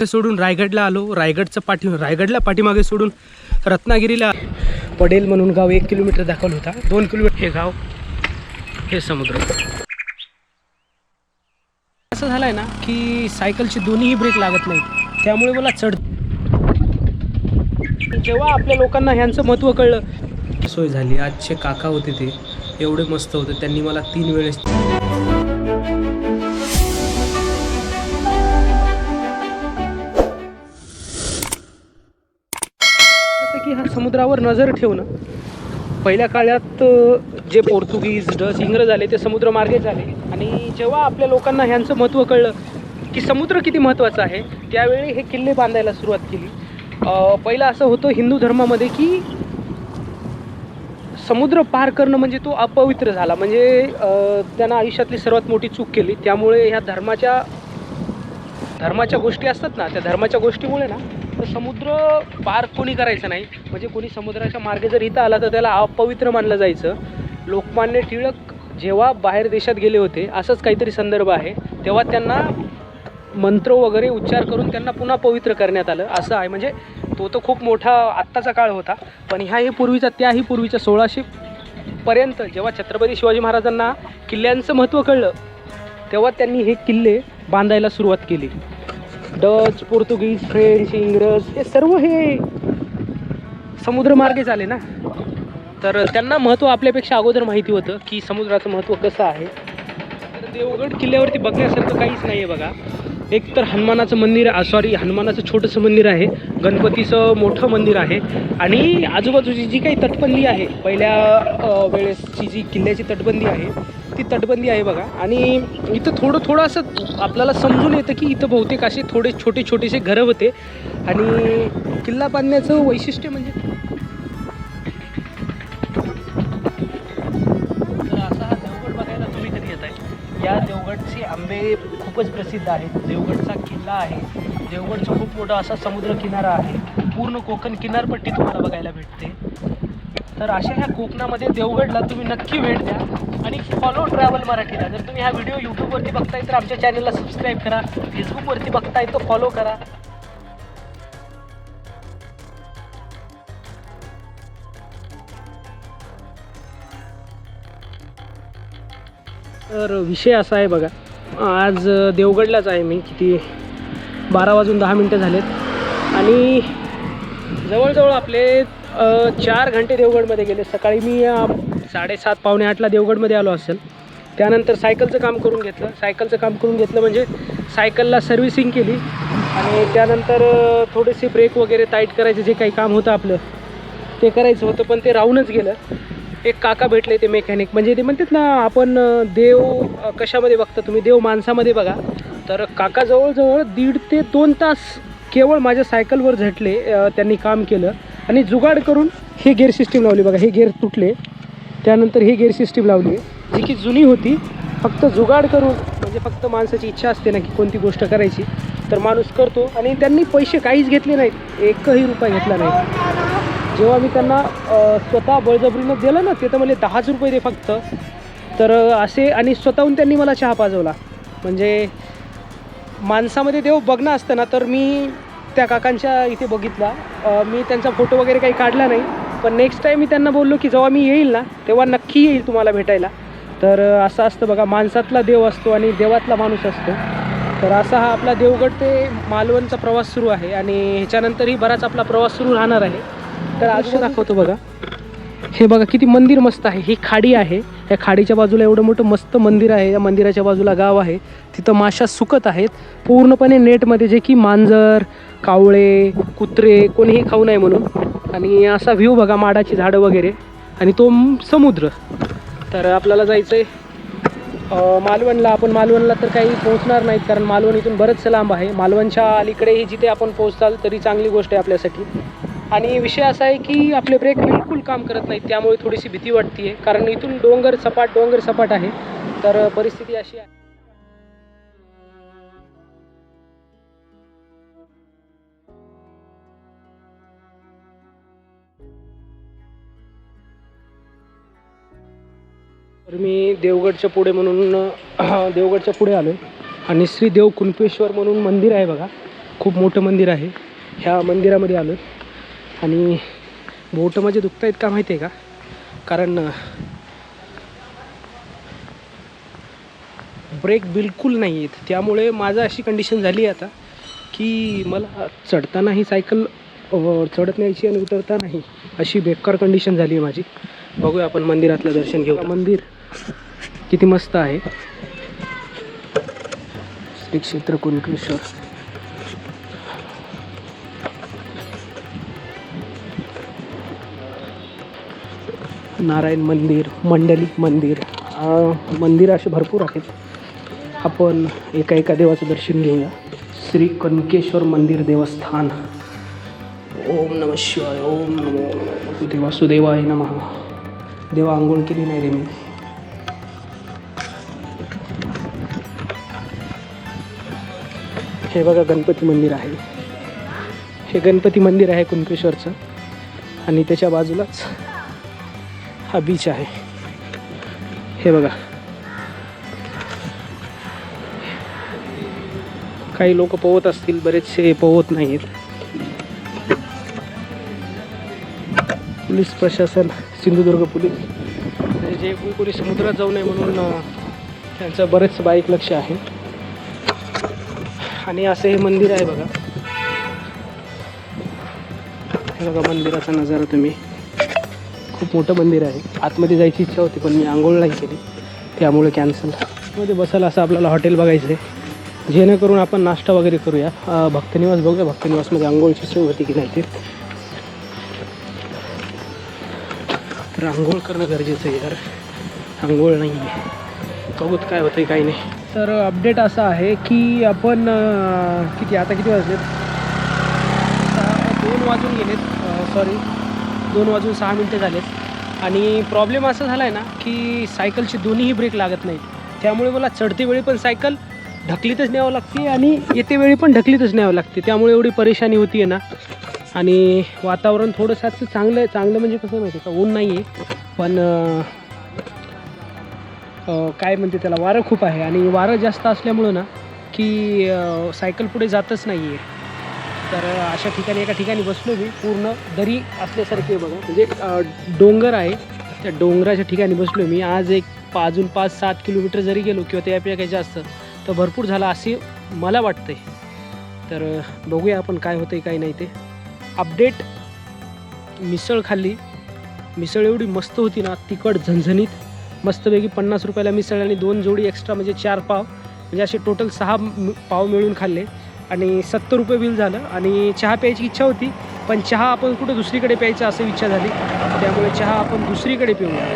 ते सोडून रायगडला आलो. रायगडचं पाठी रायगडला पाठीमागे सोडून रत्नागिरीला पडेल म्हणून गाव एक किलोमीटर दाखवला होता. दोन किलोमीटर हे गाव हे समुद्र. असं झालं आहे ना की सायकलची दोन्हीही ब्रेक लागत नाही त्यामुळे मला चढ जेव्हा आपल्या लोकांना ह्यांचं महत्त्व कळलं सोय झाली. आजचे काका होते ते एवढे मस्त होते. त्यांनी मला तीन वेळेस समुद्रावर नजर ठेवणं. पहिल्या काळात जे पोर्तुगीज डच इंग्रज आले ते समुद्रमार्गे झाले. आणि जेव्हा आपल्या लोकांना ह्यांचं महत्त्व कळलं की समुद्र किती महत्त्वाचं आहे त्यावेळी हे किल्ले बांधायला सुरुवात केली. पहिलं असं होतं हिंदू धर्मामध्ये की समुद्र पार करणं म्हणजे तो अपवित्र झाला. म्हणजे त्यांना आयुष्यातली सर्वात मोठी चूक केली. त्यामुळे ह्या धर्माच्या धर्माच्या गोष्टी असतात ना त्या धर्माच्या गोष्टीमुळे ना तर समुद्र पार कोणी करायचं नाही. म्हणजे कोणी समुद्राच्या मार्गे जर इथं आला तर त्याला अपवित्र मानलं जायचं. लोकमान्य टिळक जेव्हा बाहेर देशात गेले होते असंच काहीतरी संदर्भ आहे. तेव्हा त्यांना मंत्र वगैरे उच्चार करून त्यांना पुन्हा पवित्र करण्यात आलं. असं आहे. म्हणजे तो तर खूप मोठा आत्ताचा काळ होता. पण ह्याही पूर्वीचा त्याही पूर्वीच्या सोळाशे पर्यंत जेव्हा छत्रपती शिवाजी महाराजांना किल्ल्यांचं महत्त्व कळलं तेव्हा त्यांनी हे किल्ले बांधायला सुरुवात केली. डच पोर्तुगीज फ्रेंच इंग्रज हे सर्व हे समुद्रमार्गेच आले ना? तर त्यांना महत्त्व आपल्यापेक्षा अगोदर माहिती होतं की समुद्राचं महत्त्व कसं आहे. तर देवगड किल्ल्यावरती बघण्यासारखं काहीच नाही आहे बघा. एक तर हनुमानाचं मंदिर सॉरी हनुमानाचं छोटंसं मंदिर आहे. गणपतीचं मोठं मंदिर आहे. आणि आजूबाजूची जी काही तटबंदी आहे पहिल्या वेळेसची जी किल्ल्याची तटबंदी आहे ती तटबंदी आहे बघा. आणि इथं थोडं थोडं असं आपल्याला समजून येतं की इथं बहुतेक असे थोडे छोटे छोटेसे घरं होते. आणि किल्ला बांधण्याचं वैशिष्ट्य म्हणजे? असा हा देवगड बघायला तुम्ही कधी येत आहे या देवगडचे आंबे खूपच प्रसिद्ध आहेत देवगडचा किल्ला आहे. देवगडचा खूप मोठा असा समुद्र किनारा आहे. पूर्ण कोकण किनारपट्टी तुम्हाला बघायला भेटते. तर अशा ह्या कोकणामध्ये देवगडला तुम्ही नक्की भेट द्या आणि फॉलो ट्रॅव्हल मराठीला. जर तुम्ही हा व्हिडिओ यूट्यूबवरती बघताय तर आमच्या चॅनलला सबस्क्राईब करा. फेसबुकवरती बघताय तर फॉलो करा. तर विषय असा आहे बघा. आज देवगडलाच आहे मी. किती बारा वाजून दहा मिनटं झालेत. आणि जवळजवळ आपले चार घंटे देवगडमध्ये गेले. सकाळी मी साडेसात पावणे आठला देवगडमध्ये आलो असेल. त्यानंतर सायकलचं काम करून घेतलं. सायकलचं काम करून घेतलं म्हणजे सायकलला सर्व्हिसिंग केली. आणि त्यानंतर थोडेसे ब्रेक वगैरे टाईट करायचं जे काही काम होतं आपलं ते करायचं होतं. पण ते राहूनच गेलं. एक काका भेटले ते मेकॅनिक म्हणजे ते म्हणतात ना आपण देव कशामध्ये बघता तुम्ही? देव माणसामध्ये बघा. तर काका जवळजवळ दीड ते दोन तास केवळ माझ्या सायकलवर झटले त्यांनी काम केलं. आणि जुगाड करून हे गेअर सिस्टीम लावली बघा हे गेअर तुटले. त्यानंतर हे गेअर सिस्टीम लावली. जी की जुनी होती फक्त जुगाड करून म्हणजे फक्त माणसाची इच्छा असते ना की कोणती गोष्ट करायची तर माणूस करतो. आणि त्यांनी पैसे काहीच घेतले नाहीत. एकही रुपया घेतला नाही. जेव्हा मी त्यांना स्वतः बळजबरीनं दिलं ना ते तर मला दहाच रुपये दे फक्त. तर असे आणि स्वतःहून त्यांनी मला चहा पाजवला. म्हणजे माणसामध्ये देव बघणं असतं ना तर मी त्या काकांच्या इथे बघितला. मी त्यांचा फोटो वगैरे काही काढला नाही. पण नेक्स्ट टाईम मी त्यांना बोललो की जेव्हा मी येईल ना तेव्हा नक्की येईल तुम्हाला भेटायला. तर असं असतं बघा माणसातला देव असतो आणि देवातला माणूस असतो. तर असा हा आपला देवगड ते मालवणचा प्रवास सुरू आहे. आणि ह्याच्यानंतरही बराच आपला प्रवास सुरू राहणार आहे. तर आजूबाजू दाखवतो बघा. हे बघा किती मंदिर मस्त आहे. ही खाडी आहे. या खाडीच्या बाजूला एवढं मोठं मस्त मंदिर आहे. या मंदिराच्या बाजूला गाव आहे. तिथं माशा सुकत आहेत. पूर्णपणे नेटमध्ये जे की मांजर कावळे कुत्रे कोणीही खाऊ नये म्हणून. आणि असा व्ह्यू बघा माडाची झाडं वगैरे. आणि तो समुद्र. तर आपल्याला जायचं आहे मालवणला. आपण मालवणला तर काही पोहोचणार नाहीत कारण मालवण इथून बरंचसं लांब आहे. मालवणच्या अलीकडेही जिथे आपण पोहोचाल तरी चांगली गोष्ट आहे आपल्यासाठी. आणि विषय असा आहे की आपले ब्रेक बिलकुल काम करत नाहीत त्यामुळे थोडीशी भीती वाटते आहे कारण इथून डोंगर सपाट डोंगर सपाट आहे. तर परिस्थिती अशी आहे. तर मी देवगडच्या पुढे म्हणून देवगडच्या पुढे आलो आणि श्री देव कुणकेश्वर म्हणून मंदिर आहे बघा. खूप मोठं मंदिर आहे. ह्या मंदिरामध्ये आलो आणि बोटं म्हणजे माझे दुखत आहेत का माहिती आहे का? कारण ब्रेक बिलकुल नाही आहेत त्यामुळे माझं अशी कंडिशन झाली आहे आता की मला चढतानाही सायकल चढत न्यायची आणि उतरतानाही अशी बेकार कंडिशन झाली आहे माझी. बघूया आपण मंदिरातलं दर्शन घेऊ. मंदिर किती मस्त आहे. श्री क्षेत्र कुणकेश्वर नारायण मंदिर मंडली मंदिर. मंदिर मंदिरं असे भरपूर आहेत. आपण एका एका देवाचं दर्शन घेऊया. श्री कनकेश्वर मंदिर देवस्थान. ओम नम शिवाय ओम नमो देवासुदेवाय नमः. देवा आंघोळ केली नाही रे मी. हे बघा गणपती मंदिर आहे. हे गणपती मंदिर आहे कुणकेश्वरचं आणि त्याच्या बाजूलाच हा बीच आहे. हे बघा. काही लोक पोहत असतील बरेचसे पोहत नाहीत. पोलीस प्रशासन सिंधुदुर्ग पोलीस. म्हणजे जे कोणी समुद्रात जाऊ नये म्हणून त्यांचं बरेच बारीक लक्ष आहे. आणि असं हे मंदिर आहे बघा. हे बघा मंदिराचा नजारा तुम्ही. खूप मोठं मंदिर आहे. आतमध्ये जायची इच्छा होती पण मी आंघोळ नाही केली. त्यामुळे कॅन्सलमध्ये बसायला असं आपल्याला हॉटेल बघायचं आहे. जेणेकरून आपण नाश्ता वगैरे करूया. भक्तनिवास बघूया. भक्तनिवासमध्ये आंघोळची सोय होती की नाही ते. तर आंघोळ करणं गरजेचं आहे यार. आंघोळ नाही आहे. बघूत काय होतं आहे काही नाही. तर अपडेट असा आहे की आपण किती आता किती वाजलेत? दोन वाजून गेलेत. सॉरी दोन वाजून सहा मिनटं झालेत. आणि प्रॉब्लेम असा झाला आहे ना की सायकलची दोन्हीही ब्रेक लागत नाहीत. त्यामुळे मला चढते वेळी पण सायकल ढकलीतच न्यावं लागते आणि येते वेळी पण ढकलीतच न्यावं लागते. त्यामुळे एवढी परेशानी होती आहे ना. आणि वातावरण थोडंसं चांगलं आहे. चांगलं म्हणजे कसं माहिती आहे का? ऊन नाही आहे पण काय म्हणते त्याला? वारं खूप आहे. आणि वारं जास्त असल्यामुळं ना की सायकल पुढे जातच नाही आहे तर अशा ठिकाणी एका ठिकाणी बसलो मी पूर्ण दरी असल्यासारखे बघा. म्हणजे डोंगर आहे. त्या डोंगराच्या ठिकाणी बसलो मी. आज एक पा अजून पाच सात किलोमीटर जरी गेलो किंवा त्यापेक्षा काही जास्त तर भरपूर झाला असे मला वाटतंय. तर बघूया आपण काय होतं आहे काय नाही ते. अपडेट मिसळ खाल्ली. मिसळ एवढी मस्त होती ना तिखट झणझणीत. मस्तपैकी पन्नास रुपयाला मिसळ आणि दोन जोडी एक्स्ट्रा म्हणजे चार पाव. म्हणजे असे टोटल सहा पाव मिळून खाल्ले. आणि सत्तर रुपये बिल झालं. आणि चहा प्यायची इच्छा होती पण चहा आपण कुठं दुसरीकडे प्यायचा असं इच्छा झाली. त्यामुळे चहा आपण दुसरीकडे पिऊया.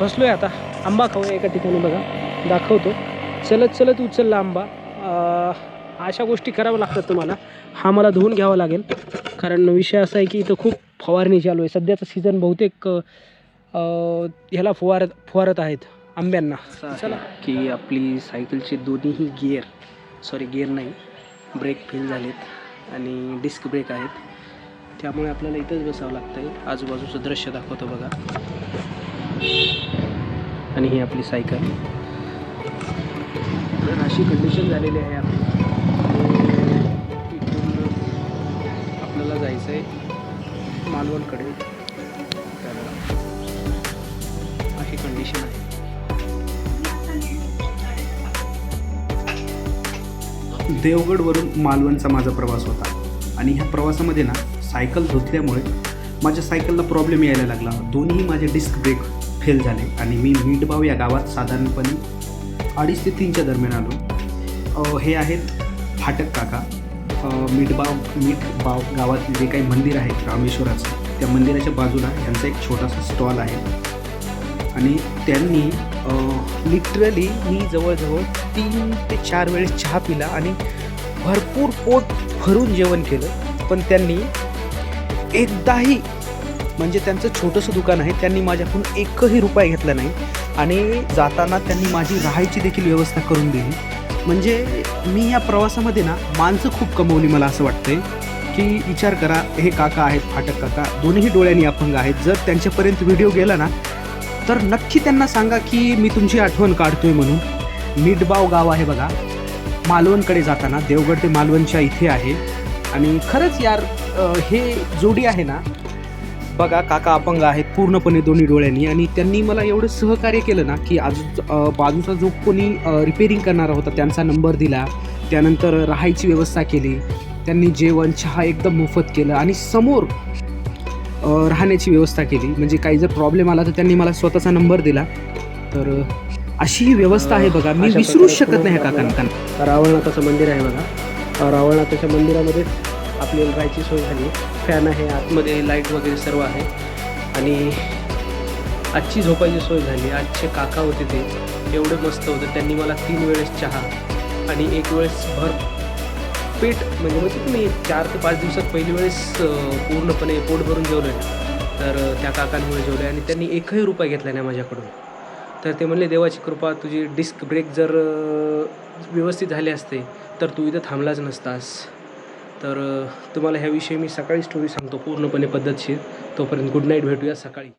बसलो आहे आता. आंबा खाऊया एका ठिकाणी बघा. दाखवतो. चलत चलत उचलला आंबा. अशा गोष्टी कराव्या लागतात तुम्हाला. हा मला धुवून घ्यावा लागेल. कारण विषय असा आहे की इथं खूप फवारणी चालू आहे. सध्याचं सीझन बहुतेक ह्याला फवारत फवारत आहेत आंब्यांना. चला. की आपली सायकलचे दोन्हीही गिअर सॉरी गिअर नाही. ब्रेक फेल झालेत आणि डिस्क ब्रेक आहेत. त्यामुळे आपल्याला इथंच बसावं लागतं आहे आजूबाजूचं दृश्य दाखवतो बघा. आणि ही आपली सायकल तर अशी कंडिशन झालेली आहे आपली. इथून आपल्याला जायचं आहे मालवणकडे. देवगडवरून मालवणचा माझा प्रवास होता. आणि ह्या प्रवासामध्ये ना सायकल धुतल्यामुळे माझ्या सायकलला प्रॉब्लेम यायला लागला. दोन्ही माझे डिस्क ब्रेक फेल झाले. आणि मी मीठबाव या गावात साधारणपणे अडीच ते तीनच्या दरम्यान आलो. हे आहेत फाटक काका. मिठबाव मीठबाव मीठबाव गावात जे काही मंदिर आहे रामेश्वराचं त्या मंदिराच्या बाजूला यांचा एक छोटासा स्टॉल आहे. आणि त्यांनी लिटरली मी जवळजवळ तीन ते चार वेळेस चहा पिला आणि भरपूर पोट भरून जेवण केलं. पण त्यांनी एकदाही म्हणजे त्यांचं छोटंसं दुकान आहे त्यांनी माझ्याकडून एकही रुपया घेतला नाही. आणि जाताना त्यांनी माझी राहायची देखील व्यवस्था करून दिली. म्हणजे मी या प्रवासामध्ये ना माणसं खूप कमवली मला असं वाटतंय की विचार करा हे काका आहेत फाटक काका दोन्ही डोळ्यांनी अपंग आहेत. जर त्यांच्यापर्यंत व्हिडिओ गेला ना तर नक्की त्यांना सांगा की मी तुमची आठवण काढतोय म्हणून. मिठबाव गाव आहे बघा. मालवणकडे जाताना देवगड ते मालवणच्या इथे आहे. आणि खरंच यार हे जोडी आहे ना बघा काका अपंग आहेत पूर्णपणे दोन्ही डोळ्यांनी आणि त्यांनी मला एवढं सहकार्य केलं ना की आज बाजूचा जो कोणी रिपेरिंग करणारा होता त्यांचा नंबर दिला. त्यानंतर राहायची व्यवस्था केली. त्यांनी जेवण चहा एकदम मोफत केलं आणि समोर राहण्याची व्यवस्था केली. म्हणजे काही जर प्रॉब्लेम आला तर त्यांनी मला स्वतःचा नंबर दिला. तर अशी ही व्यवस्था आहे बघा. मी विसरूच शकत नाही ह्या काकांना. रावळनाथाचं मंदिर आहे बघा. अ, रावळनाथाच्या मंदिरामध्ये आपल्याला राहायची सोय झाली. फॅन आहे आतमध्ये लाइट वगैरे सर्व आहे. आणि आजची झोपायची सोय झाली. आजचे काका होते ते. एवढं मस्त होतं. त्यांनी मला तीन वेळेस चहा आणि एक वेळेस भर पेट म्हणजे म्हणजे तुम्ही चार ते पाच दिवसात पहिली वेळेस पूर्णपणे पोट भरून जेवलं तर त्या काकांमुळे जेवलं आणि त्यांनी एकही रुपया घेतला नाही माझ्याकडून. तर ते म्हणले देवाची कृपा तुझी डिस्क ब्रेक जर व्यवस्थित झाले असते तर तू इथं थांबलाच नसतास. तर तुम्हाला ह्याविषयी मी सकाळी स्टोरी सांगतो पूर्णपणे पद्धतशीर. तोपर्यंत गुड नाईट भेटूया सकाळी.